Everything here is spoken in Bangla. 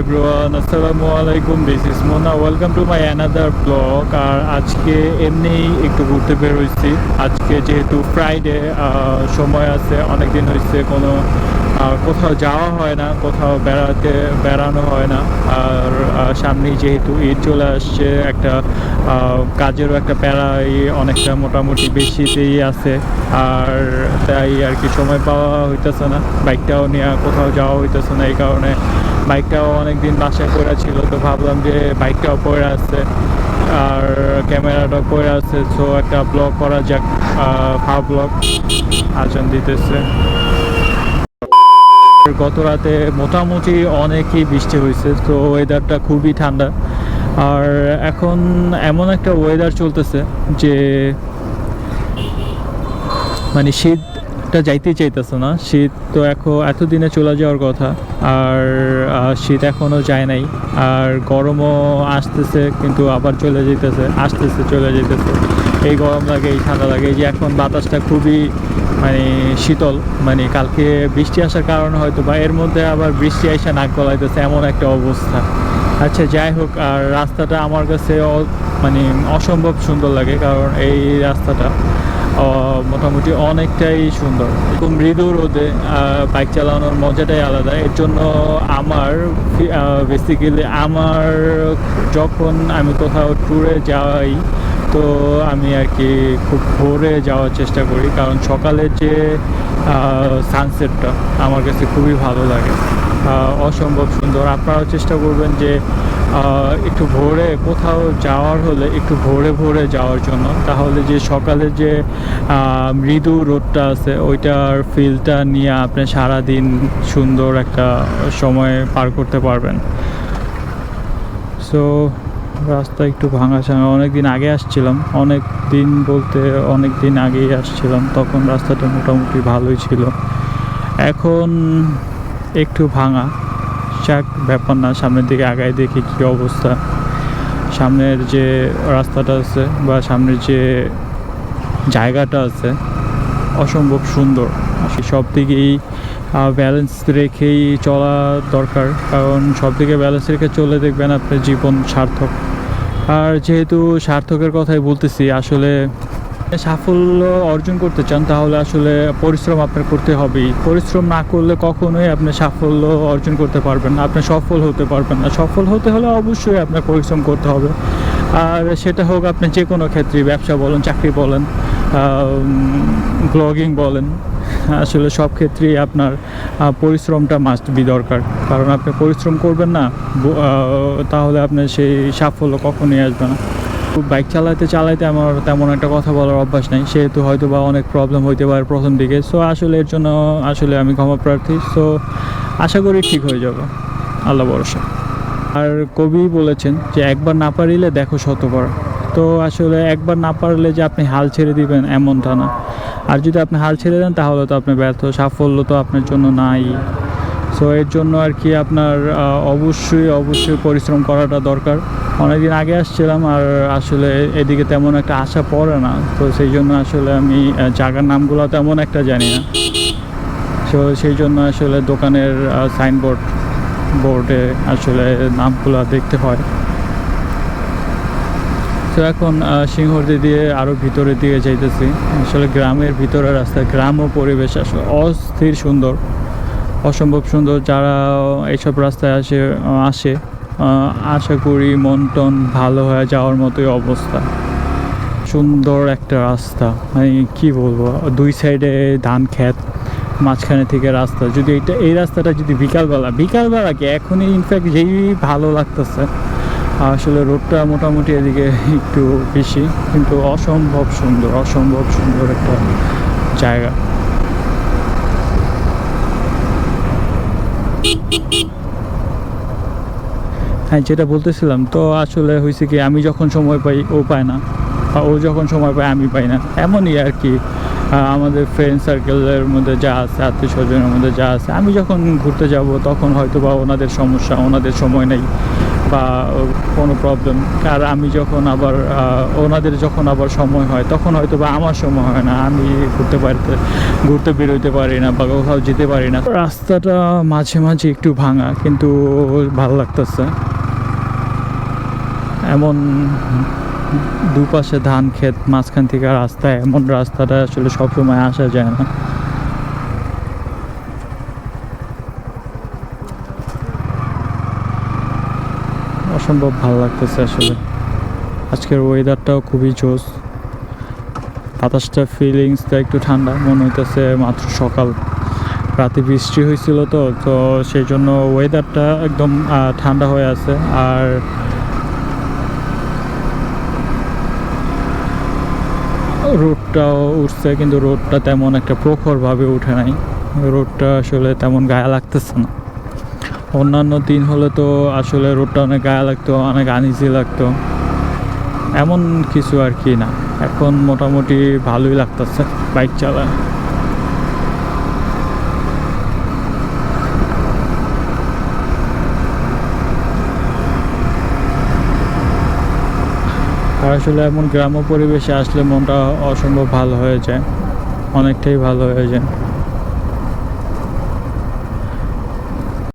এভরিওয়ান আসসালামু আলাইকুম this is Mona welcome to my another blog আর আজকে এমনি একটু ঘুরতে বের হয়েছি। আজকে যেহেতু ফ্রাইডে সময় আছে অনেক দিন হয়েছে, কোনো কোথাও যাওয়া হয় না, কোথাও বেড়াতে, বেড়ানো হয় না। আর সামনেই যেহেতু ঈদ চলে আসছে, একটা কাজেরও একটা প্যারাই অনেকটা মোটামুটি বেশিতেই আছে। আর তাই আর কি সময় পাওয়া হইতেছে না। বাইকটাও নিয়ে কোথাও যাওয়া হইতেছে না এই কারণে। বাইকটাও অনেকদিন বাসায় পড়ে ছিল, তো ভাবলাম যে বাইকটাও পড়ে আছে আর ক্যামেরাটাও পড়ে আছে সো একটা ব্লগ করা যাক ভাব ব্লগ আচরণ দিতেছে। গত রাতে মোটামুটি অনেকই বৃষ্টি হয়েছে, তো ওয়েদারটা খুবই ঠান্ডা। আর এখন এমন একটা ওয়েদার চলতেছে যে মানে শীতটা যাইতেই চাইতেছে না। শীত তো এখন এতদিনে চলে যাওয়ার কথা, আর শীত এখনও যায় নাই। আর গরমও আসতেছে, কিন্তু আবার চলে যেতেছে আসতেছে, চলে যেতেছে এই গরম লাগে, এই ঠান্ডা লাগে যে এখন বাতাসটা খুবই মানে শীতল। মানে কালকে বৃষ্টি আসার কারণে হয়তো বা এর মধ্যে আবার বৃষ্টি এসে নাক গলাইতেছে, এমন একটা অবস্থা। আচ্ছা যাই হোক, আর রাস্তাটা আমার কাছে মানে অসম্ভব সুন্দর লাগে, কারণ এই রাস্তাটা মোটামুটি অনেকটাই সুন্দর। এরকম মৃদু রোদে বাইক চালানোর মজাটাই আলাদা। এর জন্য আমার বেসিক্যালি আমার, যখন আমি কোথাও ট্যুরে যাই তো আমি আর কি খুব ভোরে যাওয়ার চেষ্টা করি, কারণ সকালের যে সানসেটটা আমার কাছে খুবই ভালো লাগে। অসম্ভব সুন্দর। আপনারাও চেষ্টা করবেন যে একটু ভোরে কোথাও যাওয়ার হলে একটু ভোরে ভোরে যাওয়ার জন্য। তাহলে যে সকালে যে মৃদু রোদটা আছে, ওইটার ফিলটা নিয়ে আপনি সারাদিন সুন্দর একটা সময় পার করতে পারবেন। সো রাস্তা একটু ভাঙা ছাঙা। অনেক দিন আগে আসছিলাম। অনেক দিন বলতে অনেক দিন আগেই আসছিলাম। তখন রাস্তাটা মোটামুটি ভালোই ছিল। এখন একটু ভাঙা। যাক, ব্যাপার না, সামনের দিকে আগায় দেখি কী অবস্থা। সামনের যে রাস্তাটা আছে বা সামনের যে জায়গাটা আছে, অসম্ভব সুন্দর। সব দিকেই ব্যালেন্স রেখেই চলা দরকার। কারণ সব দিকে ব্যালেন্স রেখে চলে দেখবেন আপনার জীবন সার্থক। আর যেহেতু সার্থকের কথাই বলতেছি, আসলে সাফল্য অর্জন করতে চান, তাহলে আসলে পরিশ্রম আপনার করতে হবেই। পরিশ্রম না করলে কখনোই আপনি সাফল্য অর্জন করতে পারবেন না। আপনি সফল হতে পারবেন না। সফল হতে হলে অবশ্যই আপনার পরিশ্রম করতে হবে। আর সেটা হোক আপনি যে কোনো ক্ষেত্রে ব্যবসা বলেন, চাকরি বলেন ব্লগিং বলেন আসলে সব ক্ষেত্রেই আপনার পরিশ্রমটা মাস্ট বি দরকার। কারণ আপনি পরিশ্রম করবেন না তাহলে আপনার সেই সাফল্য কখনোই আসবে না। বাইক চালাতে চালাইতে আমার তেমন একটা কথা বলার অভ্যাস নেই, সেহেতু হয়তো বা অনেক প্রবলেম হইতে পারে প্রথম দিকে। সো আসলে এর জন্য আসলে আমি ক্ষমা প্রার্থী। সো আশা করি ঠিক হয়ে যাবে। আল্লাহ ভরসা। আর কবি বলেছেন যে, একবার না পারিলে দেখো শতবার তো আসলে একবার না পারলে যে আপনি হাল ছেড়ে দিবেন, এমনটা না। আর যদি আপনি হাল ছেড়ে দেন, তাহলে তো আপনি ব্যর্থ, সাফল্য তো আপনার জন্য নাই। সো এর জন্য আর কি আপনার অবশ্যই অবশ্যই পরিশ্রম করাটা দরকার। অনেকদিন আগে আসছিলাম আর আসলে এদিকে তেমন একটা আশা পড়ে না। তো সেই জন্য আসলে আমি জায়গার নামগুলো তেমন একটা জানি না। সো সেই জন্য আসলে দোকানের সাইনবোর্ড বোর্ডে আসলে নামগুলো দেখতে হয়। তো এখন সিংহদি দিয়ে আরও ভিতরে দিয়ে যাইতেছি। আসলে গ্রামের ভিতরে রাস্তা, গ্রাম ও পরিবেশ আসলে অস্থির সুন্দর, অসম্ভব সুন্দর। যারা এইসব রাস্তায় আসে আসে আশা করি মন টন ভালো হয়ে যাওয়ার মতোই অবস্থা। সুন্দর একটা রাস্তা মানে কি বলব? দুই সাইডে ধান ক্ষেত, মাঝখানে থেকে রাস্তা। যদি এটা এই রাস্তাটা যদি বিকালবেলা বিকালবেলা কি? এখনই ইনফ্যাক্ট যেই ভালো লাগতেছে। আসলে রোডটা মোটামুটি এদিকে একটু বেশি, কিন্তু অসম্ভব সুন্দর অসম্ভব সুন্দর একটা জায়গা। হ্যাঁ যেটা বলতেছিলাম, তো আসলে হয়েছে কি, আমি যখন সময় পাই, ও পায় না। বা ও যখন সময় পায়, আমি পাই না। এমনই আর কি আমাদের ফ্রেন্ড সার্কেলের মধ্যে যা আছে আত্মীয় স্বজনের মধ্যে যা আছে, আমি যখন ঘুরতে যাব, তখন হয়তো বা ওনাদের সমস্যা, ওনাদের সময় নেই। বা কোনো প্রবলেম আর আমি যখন আবার ওনাদের যখন আবার সময় হয়, তখন হয়তো বা আমার সময় হয় না, আমি ঘুরতে পারতে ঘুরতে বেরোতে পারি না বা কোথাও যেতে পারি না। রাস্তাটা মাঝে মাঝে একটু ভাঙা, কিন্তু ভালো লাগতেছে। এমন দুপাশে ধান ক্ষেত, মাঝখান থেকে রাস্তা, এমন রাস্তাটা আসলে সবসময় আসা যায় না। অসম্ভব ভালো লাগতেছে আসলে। আজকের ওয়েদারটাও খুবই জোস। বাতাসটা ফিলিংসটা একটু ঠান্ডা। মনে হইতেছে মাত্র সকাল। রাতে বৃষ্টি হয়েছিল তো তো সেই জন্য ওয়েদারটা একদম ঠান্ডা হয়ে আছে। আর রোডটাও উঠছে, কিন্তু রোডটা তেমন একটা প্রখরভাবে উঠে নাই। রোডটা আসলে তেমন গায়ে লাগতেছে না। অন্যান্য দিন হলে তো আসলে রোডটা অনেক গায়ে লাগতো, অনেক আনইজি লাগতো। এমন কিছু আর কি না। এখন মোটামুটি ভালোই লাগতেছে বাইক চালায় আসলে এমন গ্রাম্য পরিবেশে আসলে মনটা অসম্ভব ভালো হয়ে যায়। অনেকটাই ভালো হয়ে যায়।